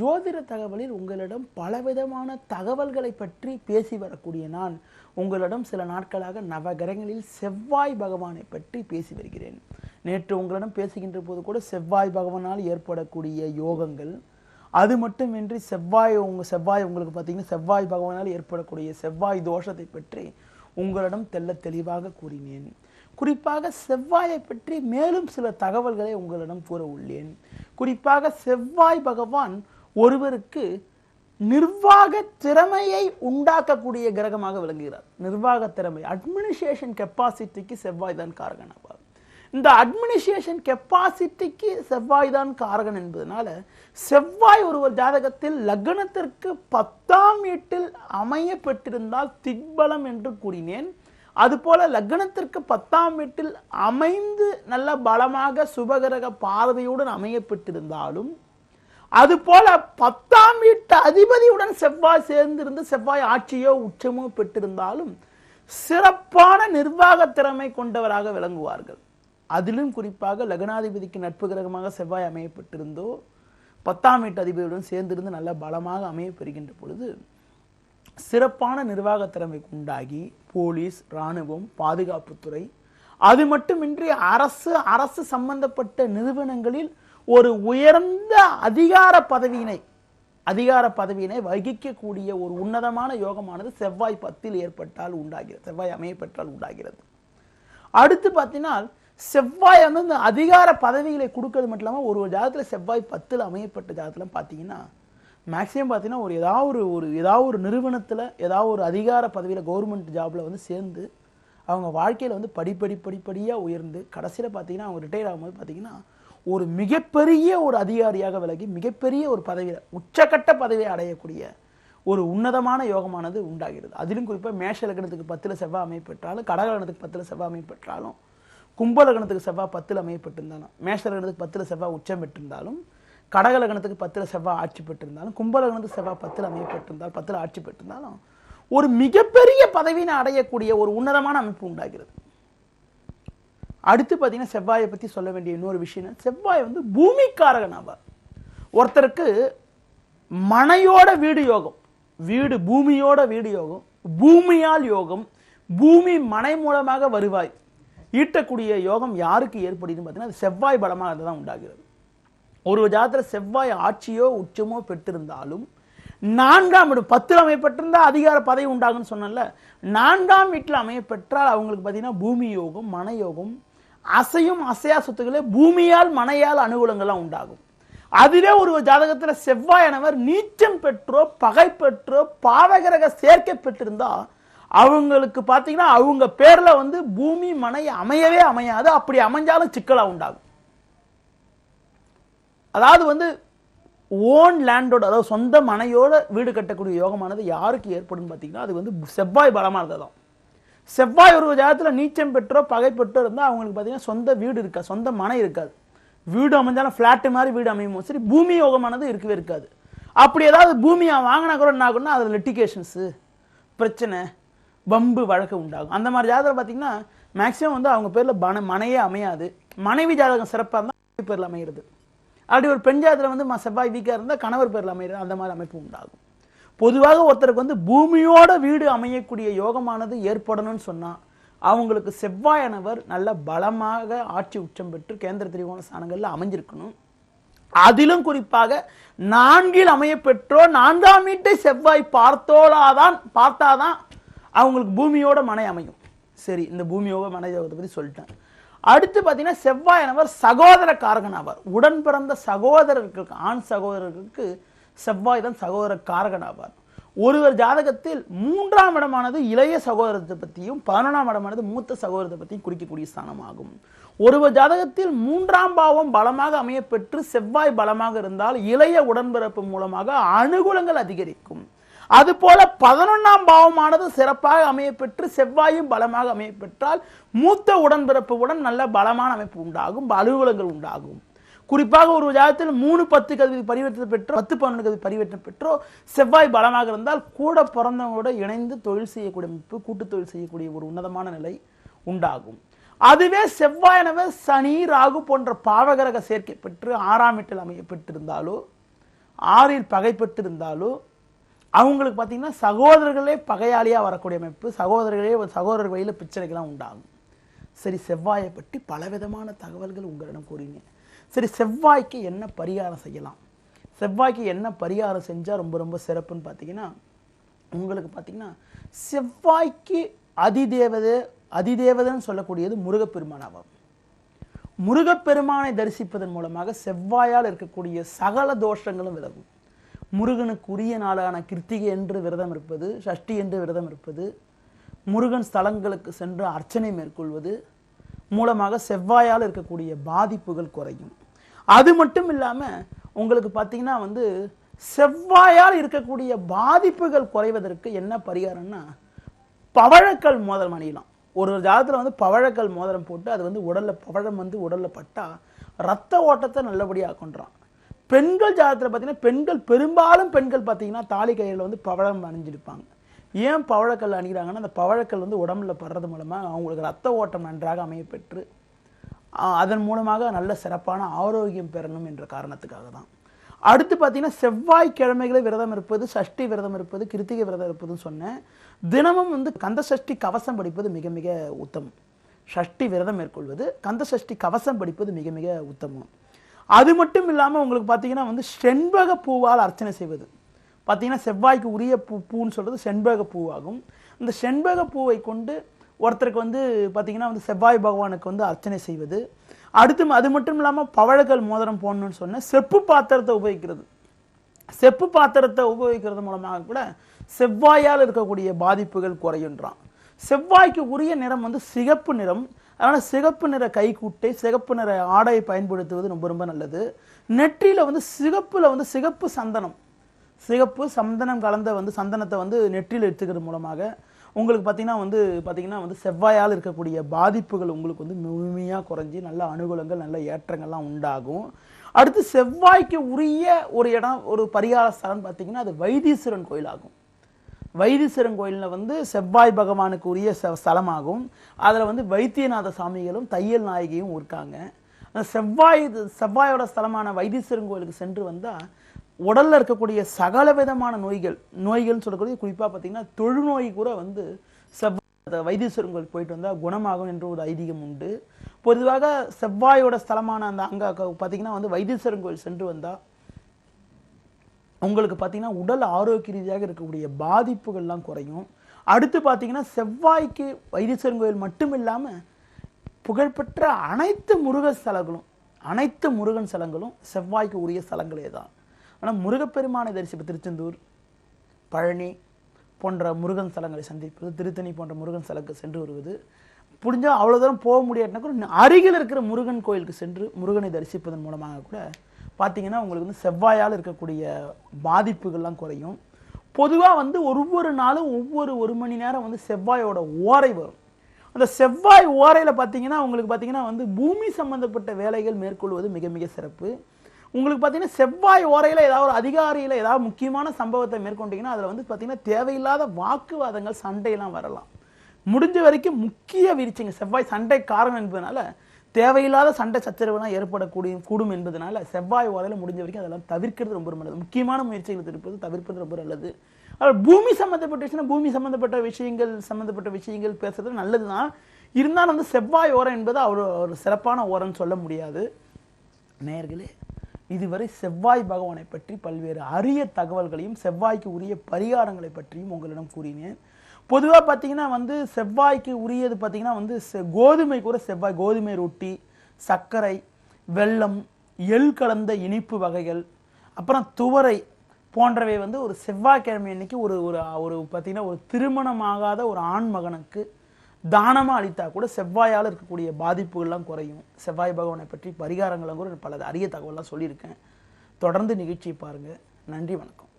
ஜோதிட தகவலில் உங்களிடம் பலவிதமான தகவல்களை பற்றி பேசி வரக்கூடிய நான் உங்களிடம் சில நாட்களாக நவகிரகங்களில் செவ்வாய் பகவானை பற்றி பேசி வருகிறேன். நேற்று உங்களிடம் பேசுகின்ற போது கூட செவ்வாய் பகவானால் ஏற்படக்கூடிய யோகங்கள் அது மட்டுமின்றி செவ்வாய் உங்கள் செவ்வாய் உங்களுக்கு பார்த்தீங்கன்னா செவ்வாய் பகவானால் ஏற்படக்கூடிய செவ்வாய் தோஷத்தை பற்றி உங்களிடம் தெள்ள தெளிவாக கூறினேன். குறிப்பாக செவ்வாயை பற்றி மேலும் சில தகவல்களை உங்களிடம் கூற உள்ளேன். குறிப்பாக செவ்வாய் பகவான் ஒருவருக்கு நிர்வாக திறமையை உண்டாக்கக்கூடிய கிரகமாக விளங்குகிறார். நிர்வாக திறமை அட்மினிஸ்ட்ரேஷன் கெப்பாசிட்டிக்கு செவ்வாய் தான் காரகன் ஆவார் இந்த அட்மினிஸ்ட்ரேஷன் கெப்பாசிட்டிக்கு செவ்வாய் தான் காரகன் என்பதனால செவ்வாய் ஒருவர் ஜாதகத்தில் லக்னத்திற்கு பத்தாம் வீட்டில் அமைய பெற்றிருந்தால் திக்பலம் என்று கூறினேன். அதுபோல லக்னத்திற்கு பத்தாம் வீட்டில் அமைந்து நல்ல பலமாக சுபகிரக பார்வையுடன் அமைய பெற்றிருந்தாலும் அதுபோல பத்தாம் வீட்டு அதிபதியுடன் செவ்வாய் சேர்ந்திருந்து செவ்வாய் ஆட்சியோ உச்சமோ பெற்றிருந்தாலும் சிறப்பான நிர்வாக திறமை கொண்டவராக விளங்குவார்கள். அதிலும் குறிப்பாக லக்னாதிபதிக்கு நட்பு கிரகமாக செவ்வாய் அமையப்பட்டிருந்தோ பத்தாம் வீட்டு அதிபதியுடன் சேர்ந்திருந்து நல்ல பலமாக அமைய பெறுகின்ற பொழுது சிறப்பான நிர்வாக திறமை உண்டாகி போலீஸ் இராணுவம் பாதுகாப்புத்துறை அது மட்டுமின்றி அரசு அரசு சம்பந்தப்பட்ட நிறுவனங்களில் ஒரு உயர்ந்த அதிகார பதவியினை அதிகார பதவியினை வகிக்கக்கூடிய ஒரு உன்னதமான யோகமானது செவ்வாய் பத்தில் ஏற்பட்டால் உண்டாகிறது செவ்வாய் அமைய பெற்றால் உண்டாகிறது. அடுத்து பார்த்தீங்கன்னா செவ்வாய் வந்து இந்த அதிகார பதவிகளை கொடுக்கறது மட்டும் இல்லாமல் ஒரு ஒரு செவ்வாய் பத்தில் அமையப்பட்ட ஜாதத்தில் பார்த்தீங்கன்னா மேக்ஸிமம் பார்த்தீங்கன்னா ஒரு ஏதாவது ஒரு ஒரு ஏதாவது ஒரு நிறுவனத்தில் ஏதாவது ஒரு அதிகார பதவியில் கவர்மெண்ட் ஜாபில் வந்து சேர்ந்து அவங்க வாழ்க்கையில் வந்து படிப்படி படிப்படியாக உயர்ந்து கடைசியில் பார்த்தீங்கன்னா அவங்க ரிட்டையர் ஆகும்போது பார்த்தீங்கன்னா ஒரு மிகப்பெரிய ஒரு அதிகாரியாக விலகி மிகப்பெரிய ஒரு பதவியில் உச்சக்கட்ட பதவியை அடையக்கூடிய ஒரு உன்னதமான யோகமானது உண்டாகிறது. அதிலும் குறிப்பாக மேஷ லக்னத்துக்கு பத்தில் செவ்வாய் அமைப்பெற்றாலும் கடக லக்னத்துக்கு பத்தில் செவ்வாய் அமைப்பெற்றாலும் கும்ப லக்னத்துக்கு செவ்வாய் பத்தில் அமையப்பட்டிருந்தாலும் மேஷ லக்னத்துக்கு பத்தில் செவ்வாய் உச்சம் பெற்றிருந்தாலும் கடக லக்னத்துக்கு பத்தில் செவ்வாய் ஆட்சி பெற்றிருந்தாலும் கும்ப லக்னத்துக்கு செவ்வாய் பத்தில் அமையப்பட்டிருந்தால் பத்தில் ஆட்சி பெற்றிருந்தாலும் ஒரு மிகப்பெரிய பதவியினை அடையக்கூடிய ஒரு உன்னதமான அமைப்பு உண்டாகிறது. அடுத்து பார்த்தீங்கன்னா செவ்வாயை பற்றி சொல்ல வேண்டிய இன்னொரு விஷயம் செவ்வாய் வந்து பூமிக்காரகன் ஆவார். ஒருத்தருக்கு மனையோட வீடு யோகம் வீடு பூமியோட வீடு யோகம் பூமியால் யோகம் பூமி மனை மூலமாக வருவாய் ஈட்டக்கூடிய யோகம் யாருக்கு ஏற்படுதுன்னு பார்த்தீங்கன்னா அது செவ்வாய் பலமாக தான் உண்டாகிறது. ஒரு ஜாதத்தில் செவ்வாய் ஆட்சியோ உச்சமோ பெற்றிருந்தாலும் நான்காம் வீடு பத்தில் அமையப்பட்டிருந்தால் அதிகார பதவி உண்டாகும்னு சொன்னல நான்காம் வீட்டில் அமையப்பெற்றால் அவங்களுக்கு பார்த்தீங்கன்னா பூமி யோகம் மன யோகம் அசையும் அசையா சொத்துக்களே பூமியால் மனையால் அனுகூலங்கள்லாம் உண்டாகும். அதுவே ஒரு ஜாதகத்தில் செவ்வாயானவர் நீச்சம் பெற்றோ பகை பெற்றோ பாவகிரக சேர்க்கை பெற்றிருந்தா அவங்களுக்கு பார்த்தீங்கன்னா அவங்க பேரில் வந்து பூமி மனை அமையவே அமையாது. அப்படி அமைஞ்சாலும் சிக்கலாக உண்டாகும். அதாவது வந்து ஓன் லேண்டோட அதாவது சொந்த மனையோட வீடு கட்டக்கூடிய யோகமானது யாருக்கு ஏற்படும் பார்த்தீங்கன்னா அது வந்து செவ்வாய் பலமாக தான் செவ்வாய் ஒரு ஜாதத்தில் நீச்சம் பெற்றோ பகை பெற்றோ இருந்தால் அவங்களுக்கு பார்த்தீங்கன்னா சொந்த வீடு இருக்காது சொந்த மனை இருக்காது. வீடு அமைஞ்சாலும் ஃப்ளாட்டு மாதிரி வீடு அமையுமோ சரி பூமி யோகமானது இருக்கவே இருக்காது. அப்படி ஏதாவது பூமியை வாங்கினா கூட என்ன ஆகும்னா அதில் லிட்டிகேஷன்ஸு பிரச்சனை வம்பு வழக்கு உண்டாகும். அந்த மாதிரி ஜாதகம் பார்த்தீங்கன்னா மேக்ஸிமம் வந்து அவங்க பேரில் பண மனையே அமையாது. மனைவி ஜாதகம் சிறப்பாக இருந்தால் பேரில் அமையிறது. அப்படி ஒரு பெண் ஜாதத்தில் வந்து செவ்வாய் வீக்காக இருந்தால் கணவர் பேரில் அமையிறது அந்த மாதிரி அமைப்பு உண்டாகும். பொதுவாக ஒருத்தருக்கு வந்து பூமியோட வீடு அமையக்கூடிய யோகமானது ஏற்படணும்னு சொன்னால் அவங்களுக்கு செவ்வாயானவர் நல்ல பலமாக ஆட்சி உச்சம் பெற்று கேந்திர திரிகோண ஸ்தானங்களில் அமைஞ்சிருக்கணும். அதிலும் குறிப்பாக நான்கில் அமைய பெற்றோ நான்காம் வீட்டை செவ்வாய் பார்த்தோலாதான் பார்த்தாதான் அவங்களுக்கு பூமியோட மனை அமையும். சரி இந்த பூமியோட மனை யோகத்தை பற்றி சொல்லிட்டேன். அடுத்து பார்த்தீங்கன்னா செவ்வாயானவர் சகோதர காரகன் ஆவார் உடன் பிறந்த சகோதரர்களுக்கு ஆண் சகோதரர்களுக்கு செவ்வாய் தான் சகோதர காரகன் ஆவார் ஒருவர் ஜாதகத்தில் மூன்றாம் இடமானது இளைய சகோதரத்தை பற்றியும் பதினொன்றாம் இடமானது மூத்த சகோதரத்தை பற்றியும் குறிக்கக்கூடிய ஸ்தானமாகும். ஒருவர் ஜாதகத்தில் மூன்றாம் பாவம் பலமாக அமையப்பெற்று செவ்வாய் பலமாக இருந்தால் இளைய உடன்பிறப்பு மூலமாக அனுகூலங்கள் அதிகரிக்கும். அதுபோல பதினொன்றாம் பாவமானது சிறப்பாக அமையப்பெற்று செவ்வாயும் பலமாக அமையப்பெற்றால் மூத்த உடன்பிறப்புடன் நல்ல பலமான அமைப்பு உண்டாகும் அலுவலங்கள் உண்டாகும். குறிப்பாக ஒரு ஜாதகத்தில் மூணு பத்து கல்வி பரிவர்த்தனை பெற்றோ பத்து பன்னெண்டு கல்வி பரிவர்த்தனை பெற்றோ செவ்வாய் பலமாக இருந்தால் கூட பிறந்தவங்களோட இணைந்து தொழில் செய்யக்கூடிய அமைப்பு கூட்டு தொழில் செய்யக்கூடிய ஒரு உன்னதமான நிலை உண்டாகும். அதுவே செவ்வாயனவர் சனி ராகு போன்ற பாவகரக சேர்க்கை பெற்று ஆறாம் வீட்டில் அமையப்பட்டிருந்தாலோ ஆறில் பகைப்பட்டிருந்தாலோ அவங்களுக்கு பார்த்தீங்கன்னா சகோதரர்களே பகையாளியாக வரக்கூடிய அமைப்பு சகோதரர்களே சகோதரர் வழியில் பிரச்சனைகள்லாம் உண்டாகும். சரி செவ்வாயை பற்றி பலவிதமான தகவல்கள் உங்களிடம் கூறினேன். சரி செவ்வாய்க்கு என்ன பரிகாரம் செய்யலாம்? செவ்வாய்க்கு என்ன பரிகாரம் செஞ்சால் ரொம்ப ரொம்ப சிறப்புன்னு பார்த்தீங்கன்னா உங்களுக்கு பார்த்தீங்கன்னா செவ்வாய்க்கு அதிதேவதை அதிதேவதைன்னு சொல்லக்கூடியது முருகப்பெருமான் ஆவார். முருகப்பெருமானை தரிசிப்பதன் மூலமாக செவ்வாயால் இருக்கக்கூடிய சகல தோஷங்களும் விலகும். முருகனுக்கு உரிய நாளான கிருத்திகை என்று விரதம் இருப்பது சஷ்டி என்று விரதம் இருப்பது முருகன் ஸ்தலங்களுக்கு சென்று அர்ச்சனை மேற்கொள்வது மூலமாக செவ்வாயால் இருக்கக்கூடிய பாதிப்புகள் குறையும். அது மட்டும் இல்லாமல் உங்களுக்கு பார்த்தீங்கன்னா வந்து செவ்வாயால் இருக்கக்கூடிய பாதிப்புகள் குறைவதற்கு என்ன பரிகாரம்னா பவழக்கல் மோதிரம் அணியலாம். ஒரு ஜாதத்தில் வந்து பவழக்கல் மோதிரம் போட்டு அது வந்து உடலில் பவழம் வந்து உடலில் பட்டால் ரத்த ஓட்டத்தை நல்லபடியாக கொண்டுறான் பெண்கள் ஜாதத்தில் பார்த்தீங்கன்னா பெண்கள் பெரும்பாலும் பெண்கள் பார்த்தீங்கன்னா தாலி கையில் வந்து பவழம் அணிஞ்சிருப்பாங்க. ஏன் பவழக்கல் அணிகிறாங்கன்னா அந்த பவழக்கல் வந்து உடம்புல படுறது மூலமாக அவங்களுக்கு ரத்த ஓட்டம் நன்றாக அமையப்பெற்று அதன் மூலமாக நல்ல சிறப்பான ஆரோக்கியம் பெறணும் என்ற காரணத்துக்காக தான். அடுத்து பார்த்தீங்கன்னா செவ்வாய்க்கிழமைகளை விரதம் இருப்பது சஷ்டி விரதம் இருப்பது கிருத்திகை விரதம் இருப்பதுன்னு சொன்னேன். தினமும் வந்து கந்த சஷ்டி கவசம் படிப்பது மிக மிக உத்தமம். சஷ்டி விரதம் மேற்கொள்வது கந்த சஷ்டி கவசம் படிப்பது மிக மிக உத்தமம். அது மட்டும் இல்லாமல் உங்களுக்கு பார்த்தீங்கன்னா வந்து செண்பக பூவால் அர்ச்சனை செய்வது. பார்த்தீங்கன்னா செவ்வாய்க்கு உரிய பூ பூன்னு சொல்கிறது செண்பக பூவாகும். இந்த செண்பக பூவை கொண்டு ஒருத்தருக்கு வந்து பார்த்திங்கன்னா வந்து செவ்வாய் பகவானுக்கு வந்து அர்ச்சனை செய்வது. அடுத்து அது மட்டும் இல்லாமல் பவழக்கல் மோதிரம் போடணும்னு சொன்னேன் செப்பு பாத்திரத்தை உபயோகிக்கிறது. செப்பு பாத்திரத்தை உபயோகிக்கிறது மூலமாக கூட செவ்வாயால் இருக்கக்கூடிய பாதிப்புகள் குறையுன்றான். செவ்வாய்க்கு உரிய நிறம் வந்து சிகப்பு நிறம். அதனால் சிகப்பு நிற கைக்கூட்டை சிகப்பு நிற ஆடையை பயன்படுத்துவது ரொம்ப ரொம்ப நல்லது. நெற்றியில் வந்து சிகப்பில் வந்து சிகப்பு சந்தனம். சிகப்பு சந்தனம் கலந்த வந்து சந்தனத்தை வந்து நெற்றியில் எடுத்துக்கிறது மூலமாக உங்களுக்கு பார்த்தீங்கன்னா வந்து பார்த்தீங்கன்னா வந்து செவ்வாயால் இருக்கக்கூடிய பாதிப்புகள் உங்களுக்கு வந்து முழுமையாக குறைஞ்சி நல்ல அனுகூலங்கள் நல்ல ஏற்றங்கள்லாம் உண்டாகும். அடுத்து செவ்வாய்க்கு உரிய ஒரு இடம் ஒரு பரிகார ஸ்தலம் பார்த்தீங்கன்னா அது வைத்தீஸ்வரன் கோயிலாகும். வைத்தீஸ்வரன் கோயிலில் வந்து செவ்வாய் பகவானுக்கு உரிய ஸ்தலமாகும். அதில் வந்து வைத்தியநாத சாமிகளும் தையல் நாயகியும் இருக்காங்க. அந்த செவ்வாய் இது- செவ்வாயோட ஸ்தலமான வைத்தீஸ்வரன் கோயிலுக்கு சென்று வந்தால் உடலில் இருக்கக்கூடிய சகல விதமான நோய்கள் நோய்கள்னு சொல்லக்கூடிய குறிப்பாக பார்த்தீங்கன்னா தொழுநோய் கூட வந்து செவ்வாய் வைத்தீஸ்வரன் போயிட்டு வந்தால் குணமாகும் என்ற ஒரு ஐதீகம் உண்டு. பொதுவாக செவ்வாயோட ஸ்தலமான அந்த அங்கே பார்த்தீங்கன்னா வந்து வைத்தீஸ்வரன் கோயில் சென்று வந்தால் உங்களுக்கு பார்த்தீங்கன்னா உடல் ஆரோக்கிய ரீதியாக இருக்கக்கூடிய பாதிப்புகள்லாம் குறையும். அடுத்து பார்த்தீங்கன்னா செவ்வாய்க்கு வைத்தீஸ்வரன் கோயில் மட்டும் இல்லாமல் புகழ்பெற்ற அனைத்து முருகன் ஸ்தலங்களும் அனைத்து முருகன் ஸ்தலங்களும் செவ்வாய்க்கு உரிய ஸ்தலங்களே தான் ஆனால் முருகப்பெருமானை தரிசிப்ப திருச்செந்தூர். பழனி போன்ற முருகன் ஸ்தலங்களை சந்திப்பது திருத்தணி போன்ற முருகன் ஸ்தலங்களுக்கு சென்று வருவது. முடிஞ்சால் அவ்வளோ தூரம் போக முடியாட்டினா கூட அருகில் இருக்கிற முருகன் கோயிலுக்கு சென்று முருகனை தரிசிப்பதன் மூலமாக கூட பார்த்திங்கன்னா உங்களுக்கு வந்து செவ்வாயால் இருக்கக்கூடிய பாதிப்புகள்லாம் குறையும். பொதுவாக வந்து ஒவ்வொரு நாளும் ஒவ்வொரு ஒரு மணி நேரம் வந்து செவ்வாயோட ஓரை வரும். அந்த செவ்வாய் ஓரையில் பார்த்தீங்கன்னா உங்களுக்கு பார்த்தீங்கன்னா வந்து பூமி சம்பந்தப்பட்ட வேலைகள் மேற்கொள்வது மிக மிக சிறப்பு. உங்களுக்கு பார்த்தீங்கன்னா செவ்வாய் ஓரையில் ஏதாவது ஒரு அதிகாரியில் ஏதாவது முக்கியமான சம்பவத்தை மேற்கொண்டீங்கன்னா அதில் வந்து பார்த்தீங்கன்னா தேவையில்லாத வாக்குவாதங்கள் சண்டையெல்லாம் வரலாம். முடிஞ்ச வரைக்கும் முக்கிய வீழ்ச்சிங்க. செவ்வாய் சண்டை காரணம் என்பதனால தேவையில்லாத சண்டை சச்சரவுலாம் ஏற்படக்கூடிய கூடும் என்பதனால செவ்வாய் ஓரையில் முடிஞ்ச வரைக்கும் அதெல்லாம் தவிர்க்கிறது ரொம்ப நல்லது. முக்கியமான முயற்சிகள் இருப்பது தவிர்ப்பது ரொம்ப நல்லது. ஆனால் பூமி சம்மந்தப்பட்ட விஷயம் பூமி சம்மந்தப்பட்ட விஷயங்கள் சம்மந்தப்பட்ட விஷயங்கள் பேசுறது நல்லது தான் இருந்தாலும் வந்து செவ்வாய் ஓரம் என்பது அவர் ஒரு சிறப்பான ஓரம்னு சொல்ல முடியாது. நேர்களே இதுவரை செவ்வாய் பகவானை பற்றி பல்வேறு அரிய தகவல்களையும் செவ்வாய்க்கு உரிய பரிகாரங்களை பற்றியும் உங்களிடம் கூறினேன். பொதுவாக பார்த்தீங்கன்னா வந்து செவ்வாய்க்கு உரியது பார்த்தீங்கன்னா வந்து செ- கோதுமை கூட செவ்வாய் கோதுமை ரொட்டி சர்க்கரை வெல்லம் எள் கலந்த இனிப்பு வகைகள் அப்புறம் துவரை போன்றவை வந்து ஒரு செவ்வாய்க்கிழமை அன்னைக்கு ஒரு ஒரு ஒரு பார்த்தீங்கன்னா ஒரு திருமணமாகாத ஒரு ஆண் மகனுக்கு தானமாக அளித்தா கூட செவ்வாயால் இருக்கக்கூடிய பாதிப்புகள்லாம் குறையும். செவ்வாய் பகவானை பற்றி பரிகாரங்களும் கூட பல அரிய தகவல்லாம் சொல்லியிருக்கேன். தொடர்ந்து நிகழ்ச்சியை பாருங்கள் நன்றி வணக்கம்.